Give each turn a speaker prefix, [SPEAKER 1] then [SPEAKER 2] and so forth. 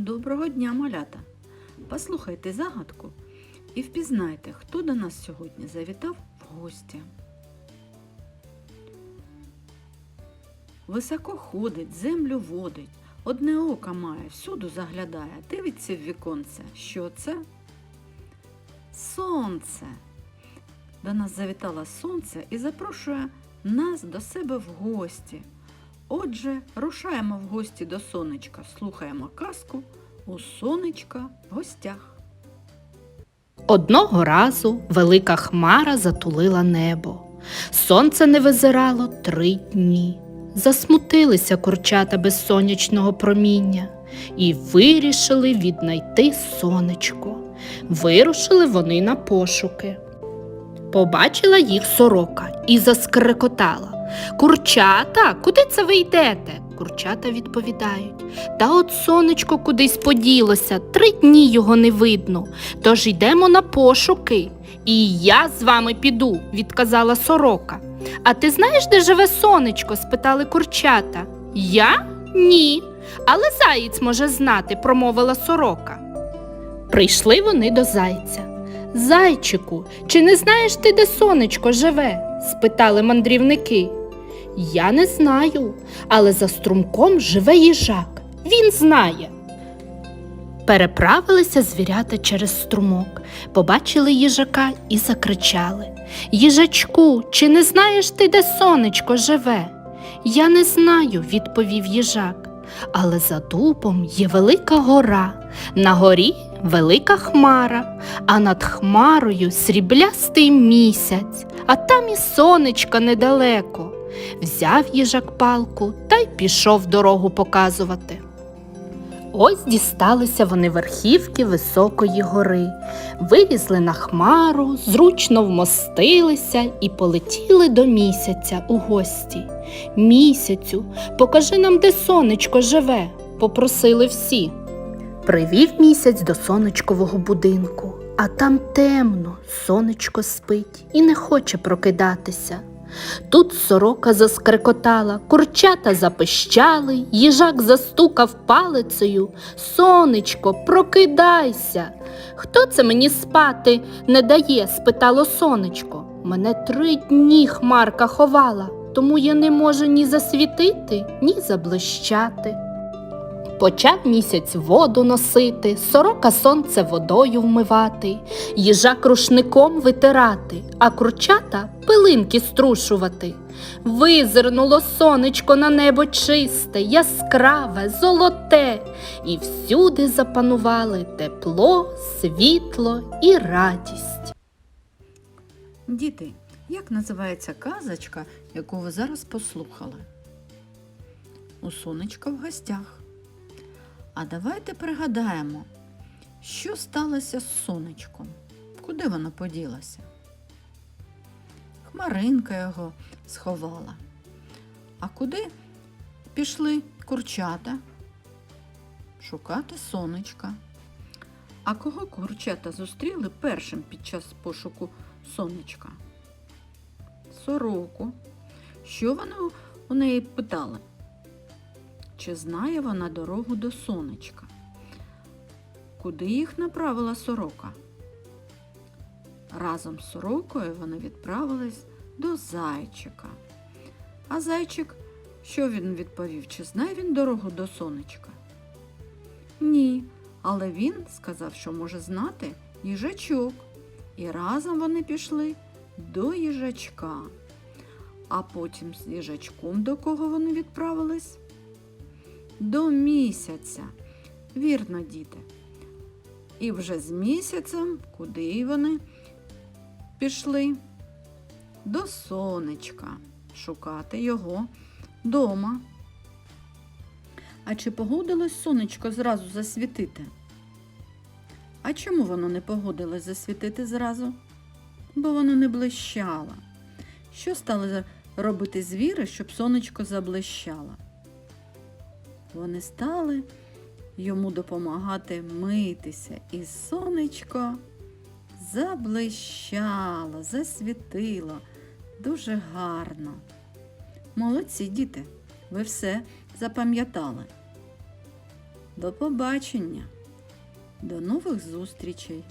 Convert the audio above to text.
[SPEAKER 1] Доброго дня, малята! Послухайте загадку і впізнайте, хто до нас сьогодні завітав в гості. Високо ходить, землю водить, одне око має, всюду заглядає, дивиться в віконце. Що це? Сонце. До нас завітало сонце і запрошує нас до себе в гості. Отже, рушаємо в гості до сонечка, слухаємо казку у сонечка в гостях.
[SPEAKER 2] Одного разу велика хмара затулила небо. Сонце не визирало три дні. Засмутилися курчата без сонячного проміння і вирішили віднайти сонечко. Вирушили вони на пошуки. Побачила їх сорока і заскрекотала. Курчата, куди це ви йдете? Курчата відповідають. Та от сонечко кудись поділося, три дні його не видно. Тож йдемо на пошуки. І я з вами піду, відказала сорока. А ти знаєш, де живе сонечко? спитали курчата. Я? Ні. Але заєць може знати, промовила сорока. Прийшли вони до зайця. Зайчику, чи не знаєш ти, де сонечко живе? спитали мандрівники. Я не знаю, але за струмком живе їжак. Він знає. Переправилися звірята через струмок, побачили їжака і закричали Їжачку, чи не знаєш ти, де сонечко живе? Я не знаю, відповів їжак. Але за дубом є велика гора, на горі велика хмара, а над хмарою сріблястий місяць, а там і сонечко недалеко. Взяв їжак палку та й пішов дорогу показувати. Ось дісталися вони верхівки високої гори, вилізли на хмару, зручно вмостилися і полетіли до місяця у гості. Місяцю, покажи нам, де сонечко живе, попросили всі. Привів місяць до сонечкового будинку, а там темно, сонечко спить і не хоче прокидатися. Тут сорока заскрекотала, курчата запищали, їжак застукав палицею. Сонечко, прокидайся. Хто це мені спати не дає? спитало сонечко. Мене три дні хмарка ховала, тому я не можу ні засвітити, ні заблищати. Почав місяць воду носити, сорока сонце водою вмивати, їжак рушником витирати, а курчата пилинки струшувати. Визирнуло сонечко на небо чисте, яскраве, золоте, і всюди запанували тепло, світло і радість.
[SPEAKER 1] Діти, як називається казочка, яку ви зараз послухали? У сонечка в гостях. А давайте пригадаємо, що сталося з сонечком, куди воно поділося. Хмаринка його сховала. А куди пішли курчата? Шукати сонечка. А кого курчата зустріли першим під час пошуку сонечка? Сороку. Що вони у неї питали? Чи знає вона дорогу до сонечка? Куди їх направила сорока? Разом з сорокою вони відправились до зайчика. А зайчик, що він відповів? Чи знає він дорогу до сонечка? Ні, але він сказав, що може знати їжачок. І разом вони пішли до їжачка. А потім з їжачком до кого вони відправились? До місяця. Вірно, діти. І вже з місяцем, куди вони пішли? До сонечка. Шукати його дома. А чи погодилось сонечко зразу засвітити? А чому воно не погодилось засвітити зразу? Бо воно не блищало. Що стали робити звіри, щоб сонечко заблищало? Вони стали йому допомагати митися, і сонечко заблищало, засвітило дуже гарно. Молодці діти, ви все запам'ятали. До побачення. До нових зустрічей!